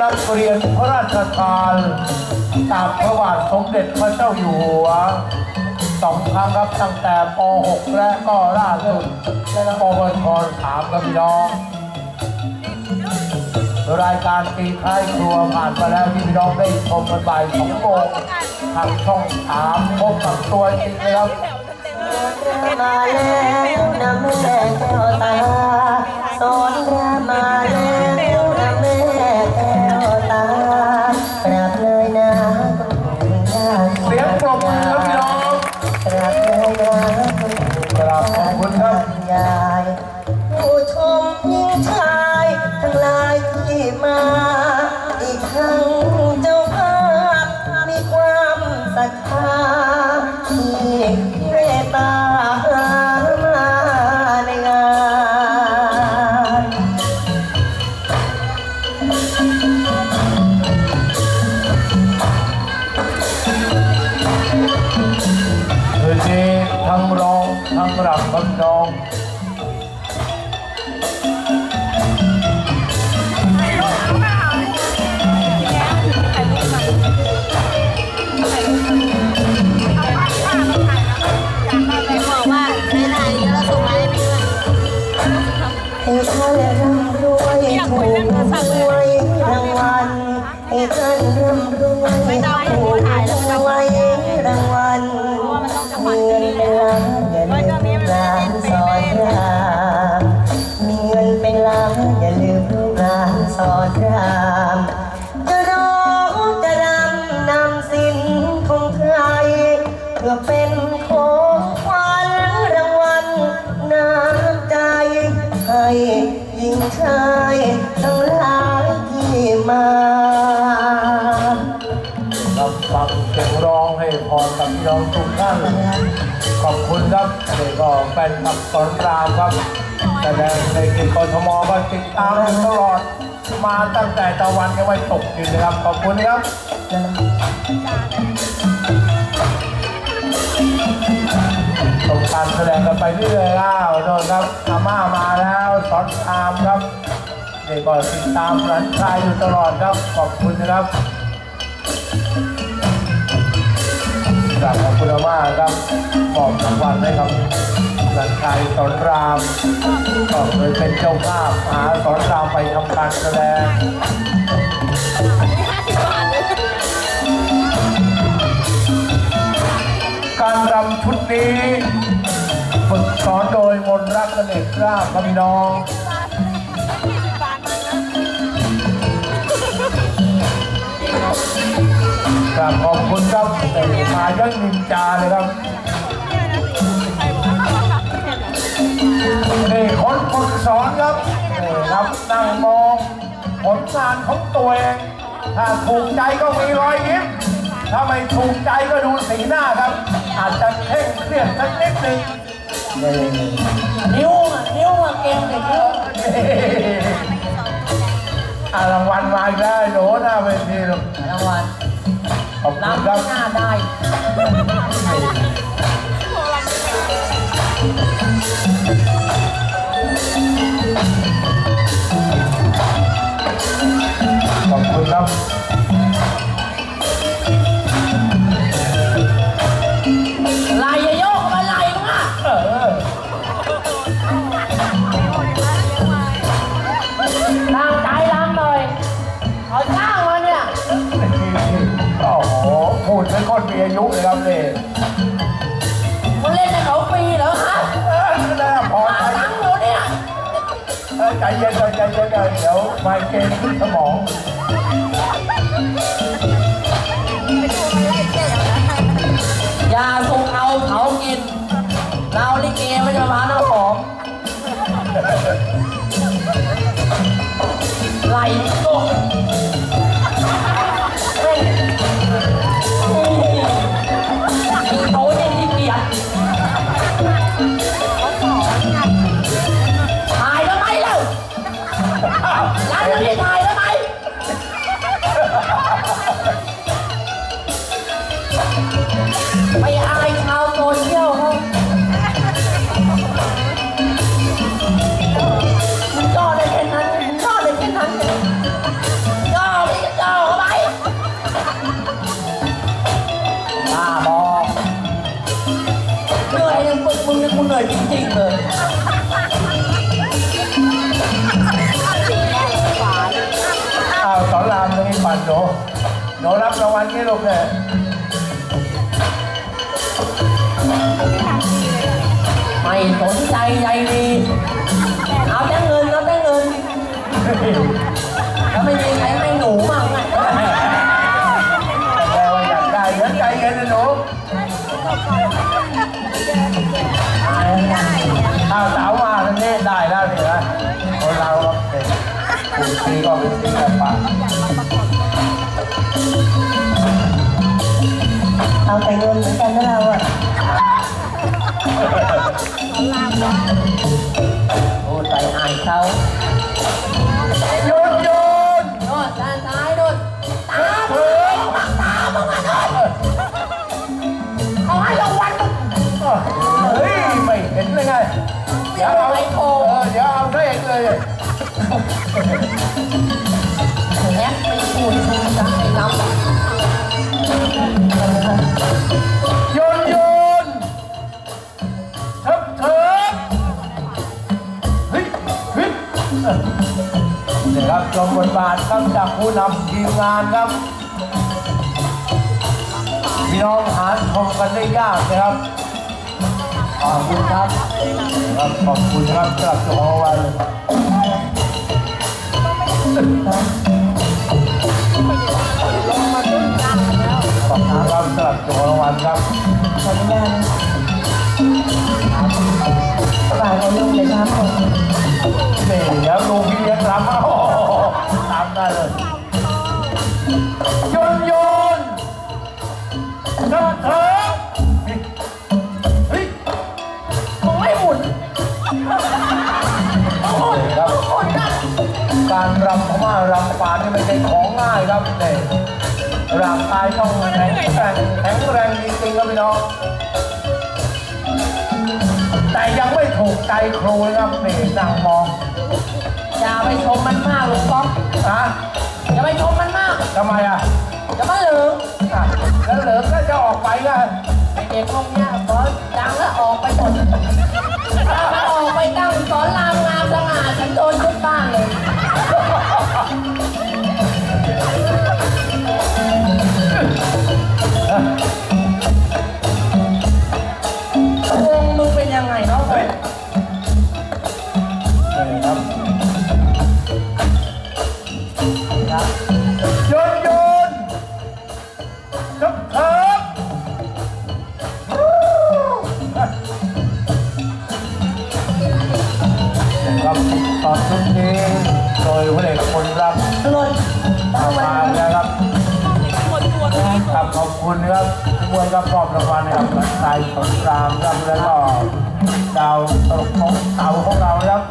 นักเรียนพระราชทานตามพระบาทสมเด็จพระเจ้าอยู่หัวสองครั้งครับตั้งแต่ป .6 และก็ล่าสุดและปวชสามครับพี่น้อง รายการตีท้ายครัวผ่านมาแล้วที่พี่น้องได้ชมกันบ่ายสองโมงทางช่องสามพบกับตัวจริงนะครับมาแล้วนะแม่แก้วตา พื่อเป็นของขวัญรางวัลน้ำใจ ให้หญิงชายทั้งหลายที่มารับฟังเสียงร้องให้พรกับพี่น้องทุกท่าน ขอบคุณครับเด็กก็แฟนคลับสอนรามครับแสดงในเขตกทมก็ติดตามกันตลอด มาตั้งแต่ตะวันยังไม่ตกดินนะครับ ขอบคุณครับ ตกการแสดงกันไปเรื่อยๆแล้วโดนครับอาม่ามาแล้วสอนรามครับเด็กก็ติดตามหลานชายอยู่ตลอดครับขอบคุณนะครับกราบขอบคุณมากครับมอบรางวัลให้กับหลานชายสอนรามก็เคยเป็นเจ้าภาพหาสอนรามไปทำการแสดง ชุดนี้ ฝึกสอนโดยมนรักเสนตราบครับพี่น้องกราบขอบคุณครับแต่มายักนินจาเลยครับนี่คนฝึกสอนครับนี่ครับนั่งมองผลงานของตัวเอง ถ้าถูกใจก็มีรอยยิ้มถ้าไม่ถูกใจก็ดูสีหน้าครับ อาจจะเคร่งเครียดสักนิดหนึ่งนี่นิ้วอะนิ้วอะเก่งแต่นิ้วอ่ารางวัลมาอีกแล้วไอ้หนูหน้าเวทีลูกรางวัลขอบคุณล้ำครับหน้าได้ ดเป็นคนมีอายุเลยครับนี่มึงเล่นในเขาฟรีเหรอฮะเออได้พอมาใจทั้งหมดเนี่ยเออใจเย็นใจเย็นใจเย็นเดี๋ยวไมเกรนขึ้นสมองอย่าสุกเอาเผากิน เราลิเกไม่จะมาน้ำหอมไหลโย นูรับรางวัลนี้ลูกเนี่ยไม่สนใจใยดีเอาแต่เงินเอาแต่เงินแล้วไม่มีใครให้หนูมั่งอะแต่ว่าอยากได้เดี๋ยวใจเย็นนะหนูข้าวสาวมาแล้วนี่ได้แล้วนี่นะคนเราเด็กคุณซีก็เป็นซีแบบปะ เอาแต่เงินเหมือนกันนะเราอะโอ้ใจอายเขาโยนโยนโน่นด้านซ้ายโน่นตาเฮ้ยตามึงอะโน่นเอาให้รางวัลมึงเฮ้ยไม่เห็นเลยไงเดี๋ยวเอาเออเดี๋ยวเอาพระเอกเลย แอปไม่พูดมึงจะให้รับโยนโยนเถิบเถิบเฮ้ยเฮ้ยนี่ครับชมบทบาทครับจากผู้นำทีมงานครับพี่น้องหาชมกันได้ยากนะครับขอบคุณครับครับขอบคุณครับสำหรับตัววัน รางวัลครับขออนุญาตฝากเอาลงเลยครับผมนี่เดี๋ยวลุงพี่เลี้ยงรับโอ้โหตามได้เลยโยนโยนเถิบเถิบเฮ้ยมึงไม่หมุนครับ การรำพม่ารำปานนี่ไม่ใช่ของง่ายครับเนี่ย ร่างกายต้องแข็งแกร่งแข็งแรงจริงๆครับพี่น้อง แต่ยังไม่ถูกใจครูนะครับนี่นั่งมองอย่าไปชมมันมากลูกป๊อกนะอย่าไปชมมันมากทำไมอะอย่ามาเหลืองอะแล้วเหลิมก็จะออกไปกันไอเด็กพวกเนี้ยพอดังแล้วออกไปหมด มวยก็มอบรางวัลให้กับนักสายสงครามครับแล้วก็ดาวตลกของเต่าของเราครับ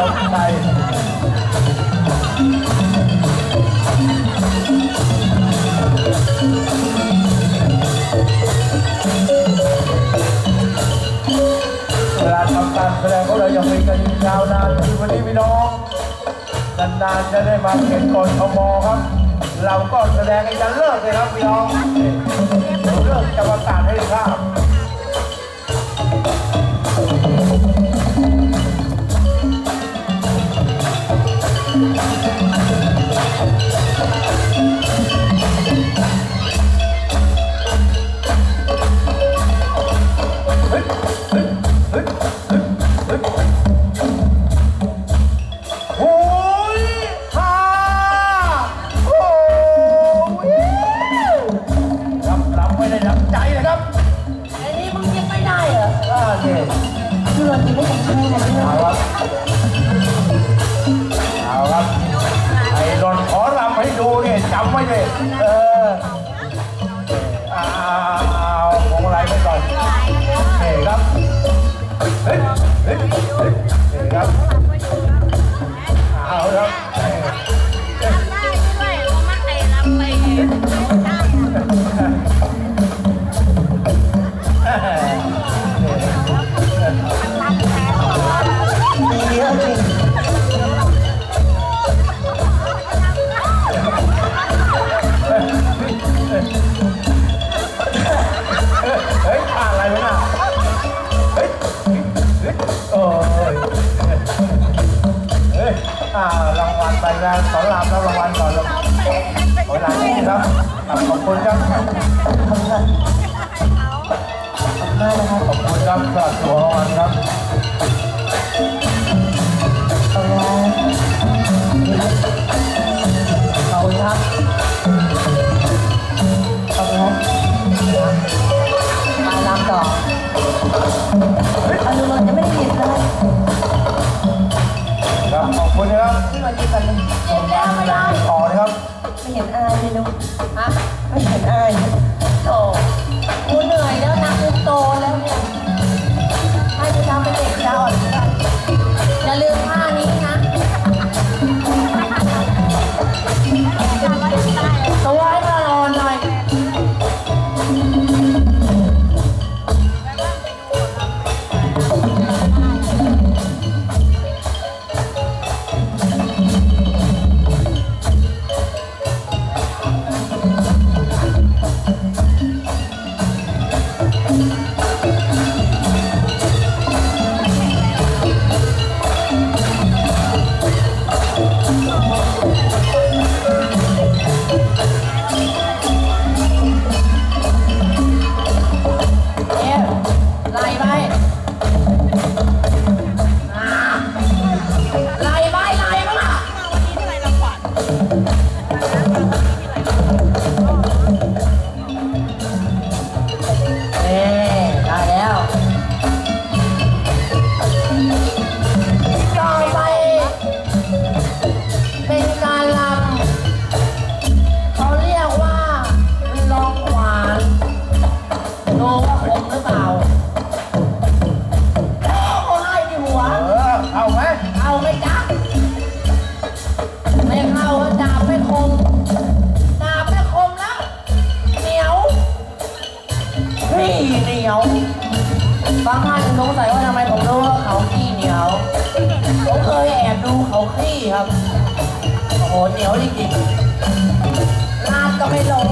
หมีขนมไทยเวลาทำการแสดงของเรายังมีกันยาวนานคือวันนี้พี่น้องนานๆจะได้มาเห็นกรทมครับ เราก็แสดงกันยันเลิกเลยครับพี่น้องเลิกจะประกาศให้ทราบ คือเราจะไม่ทำให้นะเอลาพระรางวัลก่อนเลยขอลาครับขอบคุณครับขอบคุณครับขอบคุณครับสวับตัครับขอบคุณครับขอบคุณครับลาลต่อ คุณนะครับพี่มอยืนกันเลยไม่ได้ต่อนะครับ ไม่เห็นอายเลยลูกฮะไม่เห็นอายโอ้กูเหนื่อยแล้วนะกูโตแล้วเนี่ยให้ไปทำเป็นเด็กดาวอ่อนกันอย่าลืมท่านี้นะ โหเหนียวจริงๆลาดก็ไม่ลง